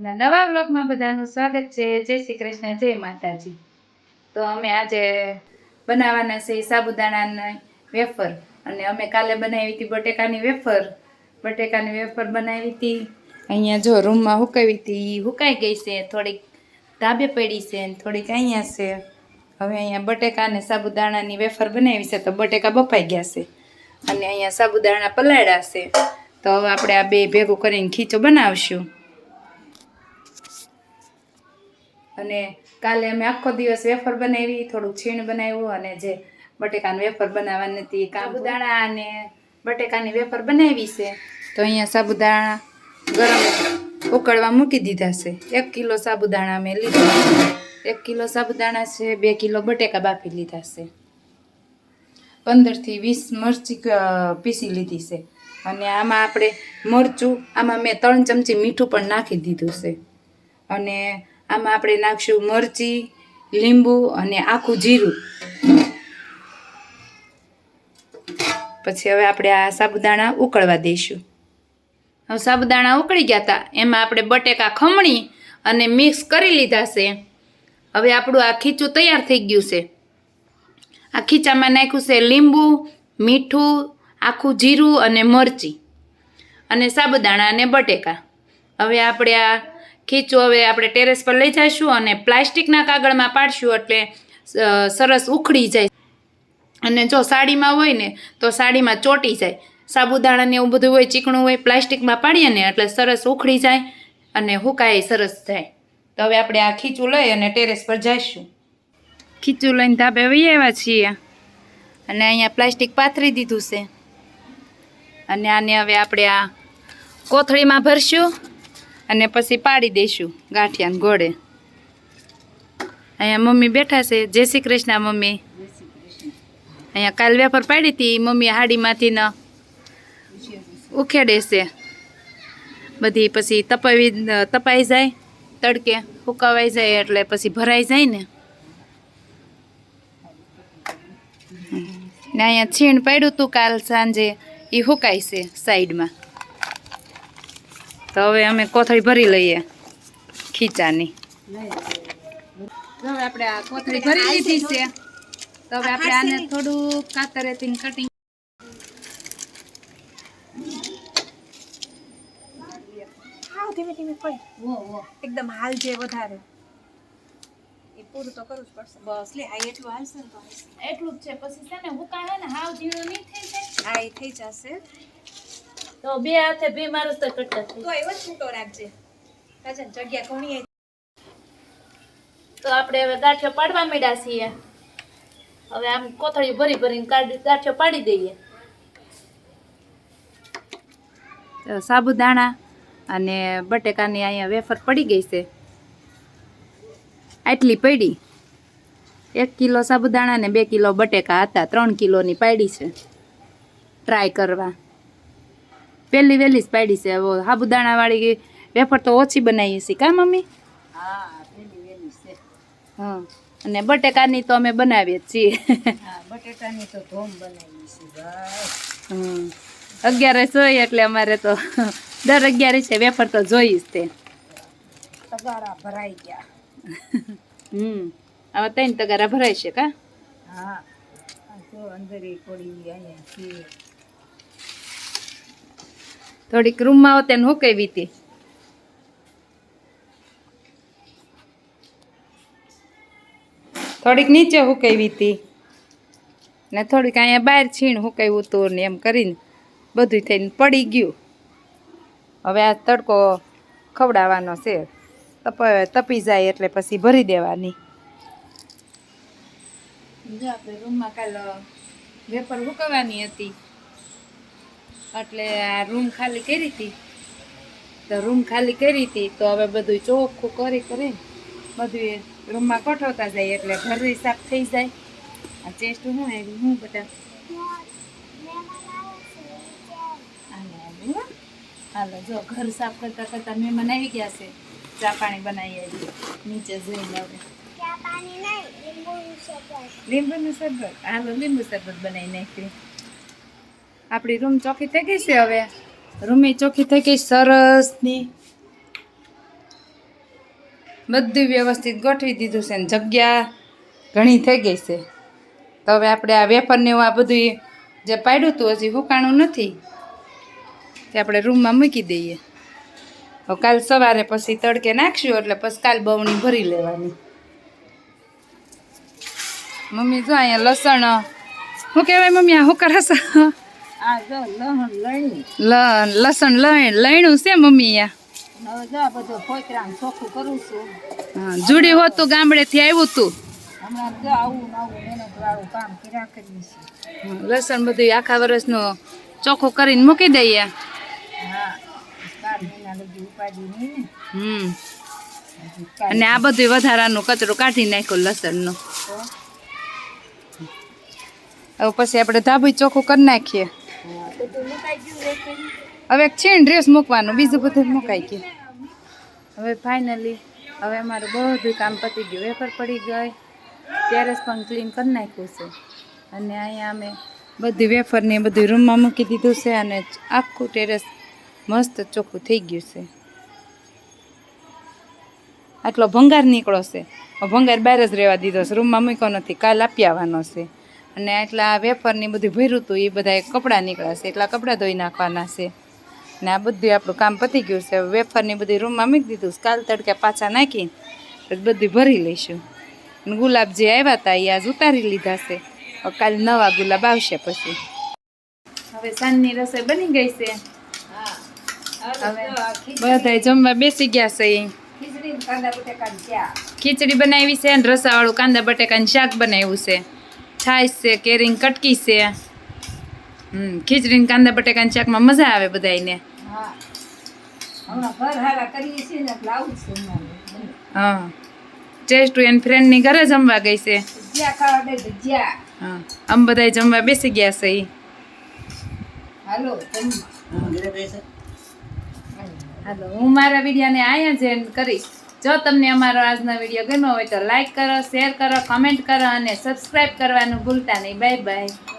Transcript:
ના, નવા બ્લોગમાં બધાનું સ્વાગત છે. જય શ્રી કૃષ્ણ, જય માતાજી. તો અમે આજે બનાવવાના છે સાબુદાણાના વેફર. અને અમે કાલે બનાવી હતી બટેકાની વેફર. બટેકાની વેફર બનાવી હતી. અહીંયા જો રૂમમાં હુકાવી હતી. હુકાઈ ગઈ છે. થોડીક ધાબે પડી છે અને થોડીક અહીંયા છે. હવે અહીંયા બટેકા અને સાબુદાણાની વેફર બનાવી છે. તો બટેકા બફાઈ ગયા છે. અને અહીંયા સાબુદાણા પલાળ્યા છે. તો હવે આપણે આ બે ભેગું કરીને ખીચો બનાવશું. અને કાલે અમે આખો દિવસ વેફર બનાવી, થોડુંક છીણ બનાવ્યું અને જે બટેકાનું વેફર બનાવવાની હતી, સાબુદાણા અને બટેકાની વેફર બનાવી છે. તો અહીંયા સાબુદાણા ગરમ ઉકળવા મૂકી દીધા છે. એક કિલો સાબુદાણા અમે લીધા એક કિલો સાબુદાણા છે, બે કિલો બટેકા બાફી લીધા છે. પંદરથી વીસ મરચી પીસી લીધી છે. અને આમાં આપણે મરચું, આમાં મેં ત્રણ ચમચી મીઠું પણ નાખી દીધું છે. અને આમાં આપણે નાખશું મરચી, લીંબુ અને આખું જીરું. પછી હવે આપણે આ સાબુદાણા ઉકળવા દઈશું. હવે સાબુદાણા ઉકળી ગયા હતા એમાં આપણે બટેકા ખમણી અને મિક્સ કરી લીધા છે. હવે આપણું આ ખીચું તૈયાર થઈ ગયું છે. આ ખીચામાં નાખ્યું છે લીંબુ, મીઠું, આખું જીરું અને મરચી અને સાબુદાણા અને બટેકા. હવે આપણે આ ખીચું હવે આપણે ટેરેસ પર લઈ જઈશું અને પ્લાસ્ટિકના કાગળમાં પાડશું એટલે સરસ ઉખડી જાય. અને જો સાડીમાં હોય ને, તો સાડીમાં ચોંટી જાય. સાબુદાણાને એવું બધું હોય, ચીકણું હોય, પ્લાસ્ટિકમાં પાડીએ ને એટલે સરસ ઉખડી જાય અને હુકાય સરસ જાય. તો હવે આપણે આ ખીચું લઈ અને ટેરેસ પર જઈશું ખીચું લઈને ધાબે વહી આવ્યા છીએ. અને અહીંયા પ્લાસ્ટિક પાથરી દીધું છે. અને આને હવે આપણે આ કોથળીમાં ભરશું. અને પછી પાડી દઈશું ગાંઠિયાને ગોળે. અહીંયા મમ્મી બેઠા છે. જય શ્રી કૃષ્ણ મમ્મી. અહીંયા કાલ વેપાર પાડી હતી. મમ્મી હાડીમાંથી ન ઉખેડે છે. બધી પછી તપાવી, તપાઈ જાય, તડકે સુકાવાઈ જાય એટલે પછી ભરાઈ જાય ને. ને અહીંયા છીણ પાડ્યું હતું કાલ સાંજે. એ સુકાય છે સાઈડમાં. તો હવે અમે કોથળી ભરી લઈએ. ખીચાની. હવે આપણે આ કોથળી ભરી લીધી છે. તો હવે આપણે આને થોડું કાતરેથી કટિંગ ધીમે ધીમે પડે એકદમ હાલ જે વધારે. એ પૂરું તો કરવું જ પડશે. બસ લે આ એટલું હાલશે ને તો એટલું જ છે. પછી છે ને હુકાય ને હાવ ઝીણું નહીં થઈ જાય. હા એ થઈ જશે. તો બે હાથે બે મારું તો કટકા થઈ તો એવો છૂટો રાખજે. કાજન જગ્યા ઘણી તો આપણે હવે ગાંઠિયો પાડવા માંડ્યા છીએ. હવે આમ કોથળી ભરી ભરીને કાઢી ગાંઠિયો પાડી દઈએ. સાબુદાણા અને બટેકાની અહીંયા વેફર પડી ગઈ છે. આટલી પડી. એક કિલો સાબુદાણા ને બે કિલો બટેકા હતા ત્રણ કિલોની પાડી છે. ટ્રાય કરવા. પહેલી વહેલી જ પાડી છે. સાબુદાણાવાળી વેફર તો ઓછી બનાવીએ છીએ. કા મમ્મી? હા અને બટેકાની તો અમે બનાવીએ છીએ. બટેટાની તો ધોમ બનાવી છે. અગિયારસ હોય એટલે અમારે તો દર અગિયારસે વેફર તો જોઈશ જ તે. તગારા ભરાઈ ગયા. હમ. હવે ત્રણ તગારા ભરાય છે કા? હા. અંદર એ પડી અહીંયા છે. થોડીક રૂમમાં હોતે હું કહેવી હતી. થોડીક નીચે હુકાવી હતી. ને થોડીક અહીંયા બહાર છીણ હુકાવ્યું હતું ને એમ કરીને બધું થઈને પડી ગયું. હવે આ તડકો ખવડાવવાનો છે. તપ, તપી જાય એટલે પછી ભરી દેવાની. આપણે રૂમમાં કાલ વેપર હુકવવાની હતી. એટલે આ રૂમ ખાલી કરી હતી. તો રૂમ ખાલી કરી હતી તો હવે બધું ચોખ્ખું કરી કરી બધું રૂમમાં ગોઠવતા જાય એટલે ઘર સાફ થઈ જાય. આ ચેસ્ટ શું આવ્યું હું બધા હાલો જો ઘર સાફ કરતા કરતા મહેમાન આવી ગયા છે. ચા પાણી બનાવી આવી નીચે જઈને હવે. લીંબુનું શરબત? હાલો લીંબુ શરબત બનાવી નાખ્યું. આપણી રૂમ ચોખ્ખી થઈ ગઈ છે હવે? રૂમે ચોખ્ખી થઈ ગઈ સરસની બધું વ્યવસ્થિત ગોઠવી દીધું છે ને જગ્યા ઘણી થઈ ગઈ છે. તો હવે આપણે આ વેફરને એવું આ બધું જે પાડ્યું હતું હજી હુકાણું નથી, તે આપણે રૂમમાં મૂકી દઈએ. હવે કાલ સવારે પછી તડકે નાખશું, એટલે પછી કાલ બવણી ભરી લેવાની. મમ્મી, જો અહીંયા લસણ શું કહેવાય મમ્મી આ શું કરે લસણ લણ લણ્યું છે મમ્મી જુડી હોતું ગામડે ગામડેથી આવ્યું છીએ. લસણ બધું આખા વર્ષનો ચોખ્ખો કરીને મૂકી દઈએ. હમ. અને આ બધું વધારાનું કચરો કાઢી નાખ્યો લસણનો. તો. હવે પછી આપણે ધાબુ ચોખ્ખું કરી નાખીએ. હવે છે ડ્રેસ મૂકવાનું, બીજું બધું મુકાઈ ગયું. હવે ફાઇનલી હવે અમારું બધું કામ પતી ગયું. વેફર પડી ગઈ. ટેરેસ પણ ક્લીન કરી નાખ્યું છે. અને અહીંયા અમે બધી વેફરને બધું રૂમમાં મૂકી દીધું છે અને આખું ટેરેસ મસ્ત ચોખ્ખું થઈ ગયું છે. આટલો ભંગાર નીકળો છે. ભંગાર બહાર જ રહેવા દીધો છે. રૂમમાં મૂક્યો નથી. કાલ આપી આવવાનો છે. અને આટલા વેફરની બધું ભર્યું હતું એ બધા કપડાં નીકળ્યા છે. એટલા કપડાં ધોઈ નાખવાના છે. ને આ બધું આપણું કામ પતી ગયું છે. વેફરની બધી રૂમમાં મૂકી દીધું કાલ તડકે પાછા નાખી બધી ભરી લઈશું. અને ગુલાબ જે આવ્યા હતા એ આજ ઉતારી લીધા છે. કાલ નવા ગુલાબ આવશે પછી. હવે સાંજની રસોઈ બની ગઈ છે. હવે બધાય જમવા બેસી ગયા છે. ખીચડી બનાવી છે અને રસાવાળું કાંદા બટેકાનું શાક બનાવ્યું છે. છાશ છે કેરીંગ કટકી છે હમ ખીચડીને કાંદા બટેકાના શાકમાં મજા આવે બધાયને. હા. ચેસ્ટુ એન ફ્રેન્ડની ઘરે જમવા ગઈ છે. આમ બધાય જમવા બેસી ગયા છે ઈ. હાલો હાલો હું મારા વિડીયોને અહીંયા જ end કરીશ. જો તમને અમારો આજનો વીડિયો ગમ્યો હોય તો લાઇક કરો શેર કરો કમેન્ટ કરો અને સબસ્ક્રાઈબ કરવાનું ભૂલતા નહીં. Bye bye